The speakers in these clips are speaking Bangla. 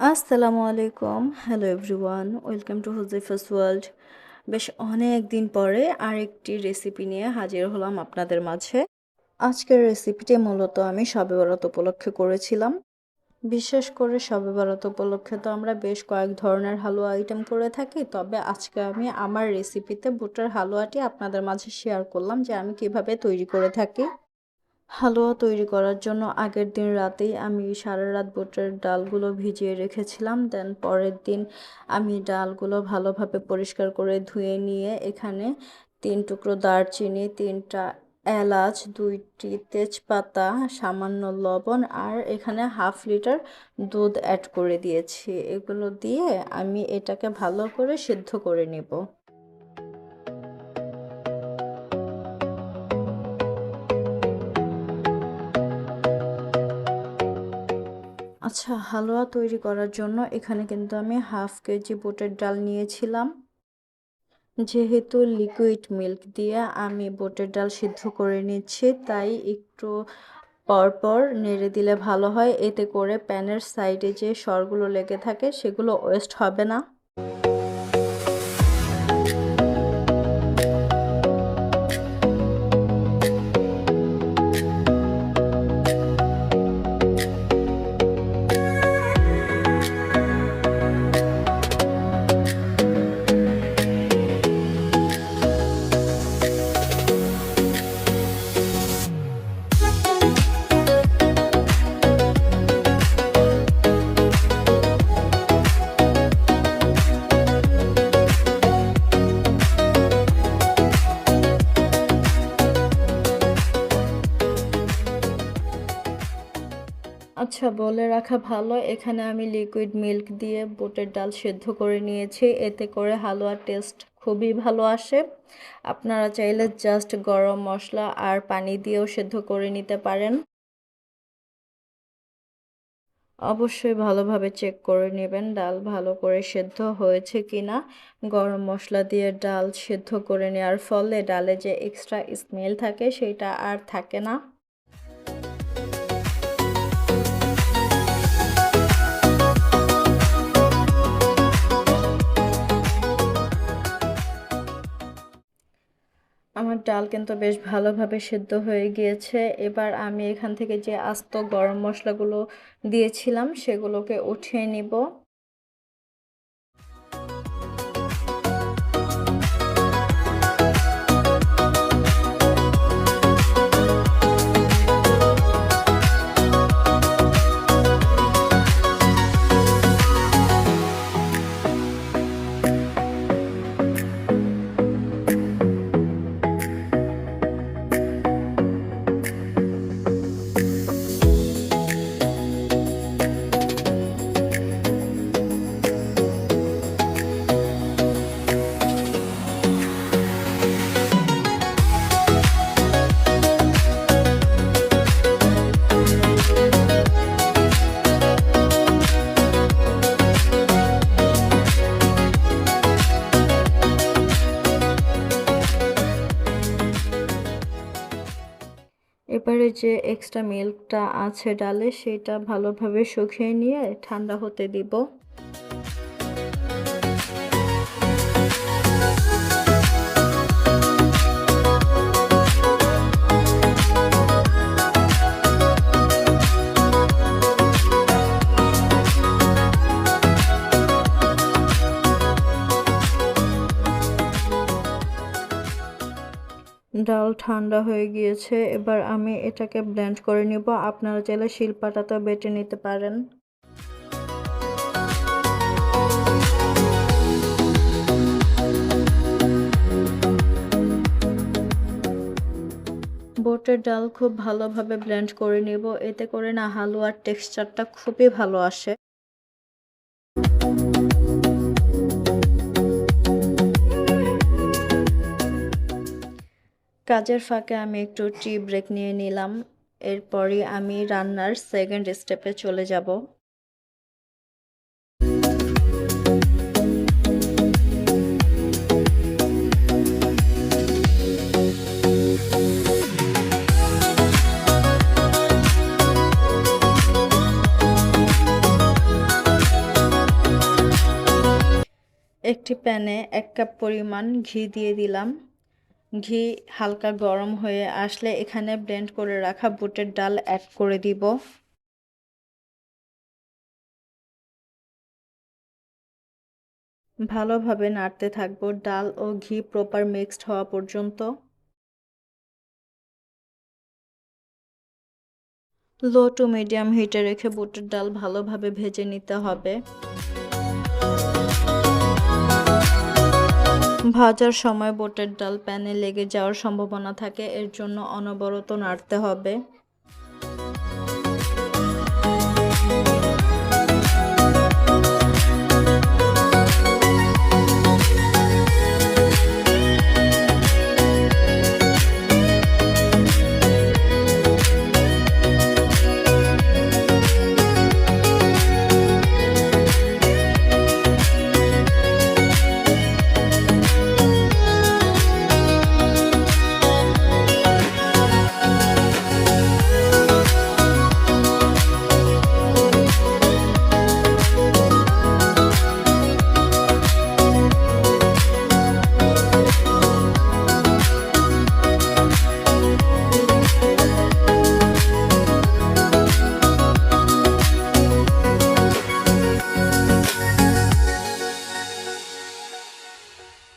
আসসালামু আলাইকুম। Hello everyone welcome to Huzaifa's world বেশ অনেক দিন পরে আরেকটি রেসিপি নিয়ে হাজির হলাম আপনাদের মাঝে। আজকের রেসিপিটি মূলত আমি সবে বরাত উপলক্ষে করেছিলাম। বিশেষ করে শবে বরাত উপলক্ষে তো আমরা বেশ কয়েক ধরনের হালুয়া আইটেম করে থাকি, তবে আজকে আমি আমার রেসিপিতে বুটার হালুয়াটি আপনাদের মাঝে শেয়ার করলাম যে আমি কীভাবে তৈরি করে থাকি। হালুয়া তৈরি করার জন্য আগের দিন রাতেই আমি সারা রাত বুটের ডালগুলো ভিজিয়ে রেখেছিলাম। দেন পরের দিন আমি ডালগুলো ভালোভাবে পরিষ্কার করে ধুয়ে নিয়ে এখানে তিন টুকরো দারচিনি, তিনটা এলাচ, দুইটি তেজপাতা, সামান্য লবণ আর এখানে হাফ লিটার দুধ অ্যাড করে দিয়েছি। এগুলো দিয়ে আমি এটাকে ভালো করে সিদ্ধ করে নেব। আচ্ছা হালুয়া তৈরি করার জন্য এখানে কিন্তু আমি হাফ কেজি বোটের ডাল নিয়েছিলাম। যেহেতু লিকুইড মিল্ক দিয়ে আমি বোটের ডাল সিদ্ধ করে নিচ্ছি, তাই একটু পরপর নেড়ে দিলে ভালো হয়। এতে করে প্যানের সাইডে যে সরগুলো লেগে থাকে, সেগুলো ওয়েস্ট হবে না। আচ্ছা বলে রাখা ভালো। এখানে আমি লিকুইড মিল্ক দিয়ে বুটের ডাল সেদ্ধ করে নিয়েছি। এতে করে হালুয়ার টেস্ট খুবই ভালো আসে। আপনারা চাইলে জাস্ট গরম মশলা আর পানি দিয়েও সেদ্ধ করে নিতে পারেন। অবশ্যই ভালোভাবে চেক করে নেবেন ডাল ভালো করে সেদ্ধ হয়েছে কি না গরম মশলা দিয়ে ডাল সেদ্ধ করে নেওয়ার ফলে ডালে যে এক্সট্রা স্মেল থাকে, সেটা আর থাকে না। আমার ডাল কিন্তু বেশ ভালোভাবে সেদ্ধ হয়ে গিয়েছে। এবার আমি এখান থেকে যে আস্ত গরম মশলাগুলো দিয়েছিলাম, সেগুলোকে উঠিয়ে নিব। এবারে যে এক্সট্রা মিল্কটা আছে ডালে সেটা ভালোভাবে শুকিয়ে নিয়ে ঠান্ডা হতে দিব। ডাল ঠান্ডা হয়ে গিয়েছে, এবার আমি এটাকে ব্লেন্ড করে নিব। আপনারা চাইলে শিলপাটাতেও বেটে নিতে পারেন। বোটের ডাল খুব ভালোভাবে ব্লেন্ড করে নিব। এতে করে না হালুয়ার টেক্সচারটা খুবই ভালো আসে। কাজের ফাঁকে আমি একটু টি ব্রেক নিয়ে নিলাম। এরপরই আমি রান্নার সেকেন্ড স্টেপে চলে যাব। একটি প্যানে এক কাপ পরিমাণ ঘি দিয়ে দিলাম। ঘি হালকা গরম হয়ে আসলে এখানে ব্লেন্ড করে রাখা বুটের ডাল অ্যাড করে দিব। ভালোভাবে নাড়তে থাকব, ডাল ও ঘি প্রপার মিক্সড হওয়া পর্যন্ত। লো টু মিডিয়াম হিটে রেখে বুটের ডাল ভালোভাবে ভেজে নিতে হবে। ভাজার সময় বোটের ডাল প্যানে লেগে যাওয়ার সম্ভাবনা থাকে এর জন্য অনবরত নাড়তে হবে।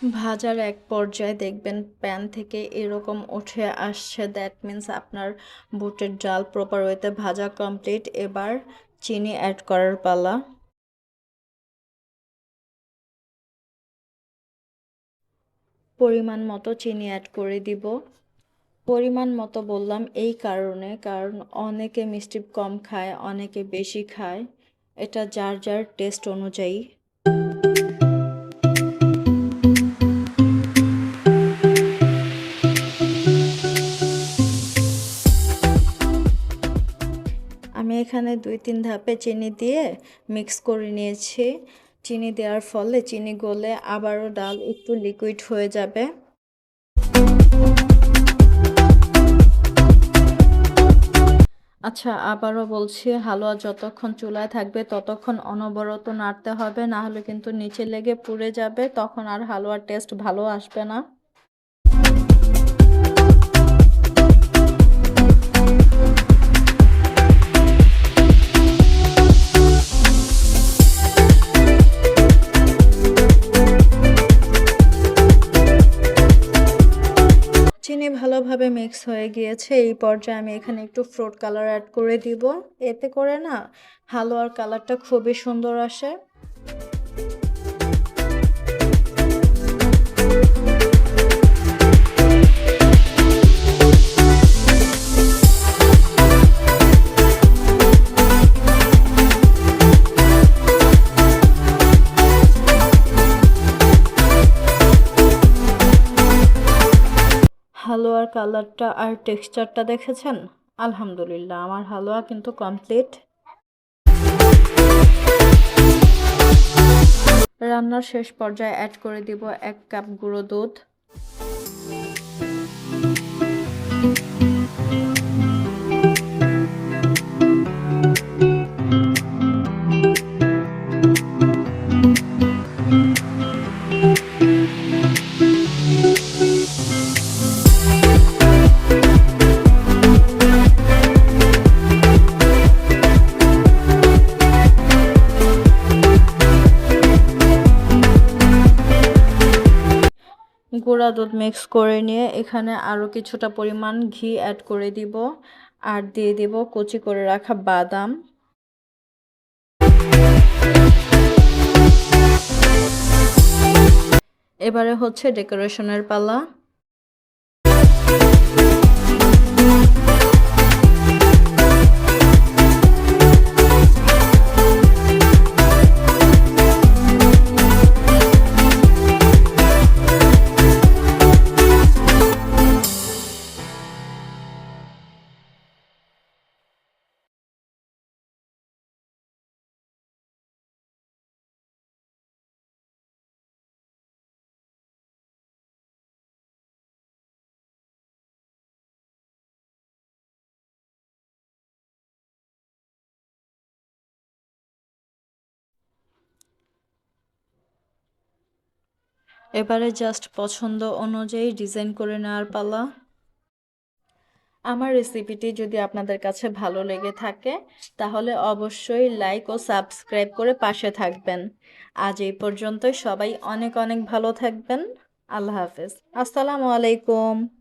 ভাজার এক পর্যায়ে দেখবেন প্যান থেকে এরকম উঠে আসছে। দ্যাট মিন্স আপনার বুটের ডাল প্রপার ওয়েতে ভাজা কমপ্লিট এবার চিনি অ্যাড করার পালা। পরিমাণ মতো চিনি অ্যাড করে দিব। পরিমাণ মতো বললাম এই কারণে, কারণ অনেকে মিষ্টি কম খায়, অনেকে বেশি খায়। এটা যার যার টেস্ট অনুযায়ী। এখানে দুই তিন ধাপে চিনি দিয়ে মিক্স করে নিয়েছি। চিনি দেওয়ার ফলে চিনি গলে আবারও ডাল একটু লিকুইড হয়ে যাবে। আচ্ছা আবারও বলছি, হালুয়া যতক্ষণ চুলায় থাকবে ততক্ষণ অনবরত নাড়তে হবে, না হলে কিন্তু নিচে লেগে পুড়ে যাবে, তখন আর হালুয়ার টেস্ট ভালো আসবে না। চিনি ভালোভাবে মিক্স হয়ে গিয়েছে। এই পর্যায়ে আমি এখানে একটু ফ্রুট কালার অ্যাড করে দিব। এতে করে না হালুয়ার কালারটা খুবই সুন্দর আসে। কালারটা আর টেক্সচারটা দেখেছেন? আলহামদুলিল্লাহ, আমার হালুয়া কিন্তু কমপ্লিট রান্নার শেষ পর্যায়ে অ্যাড করে দিব এক কাপ গুঁড়ো দুধ। গুঁড়া দুধ মিক্স করে নিয়ে এখানে আরও কিছুটা পরিমাণ ঘি অ্যাড করে দিব আর দিয়ে দিব কুচি করে রাখা বাদাম। এবারে হচ্ছে ডেকোরেশনের পালা। এবারে জাস্ট পছন্দ অনুযায়ী ডিজাইন করে নেওয়ার পালা। আমার রেসিপিটি যদি আপনাদের কাছে ভালো লেগে থাকে, তাহলে অবশ্যই লাইক ও সাবস্ক্রাইব করে পাশে থাকবেন। আজ এই পর্যন্তই। সবাই অনেক অনেক ভালো থাকবেন। আল্লাহ হাফেজ। আসসালামু আলাইকুম।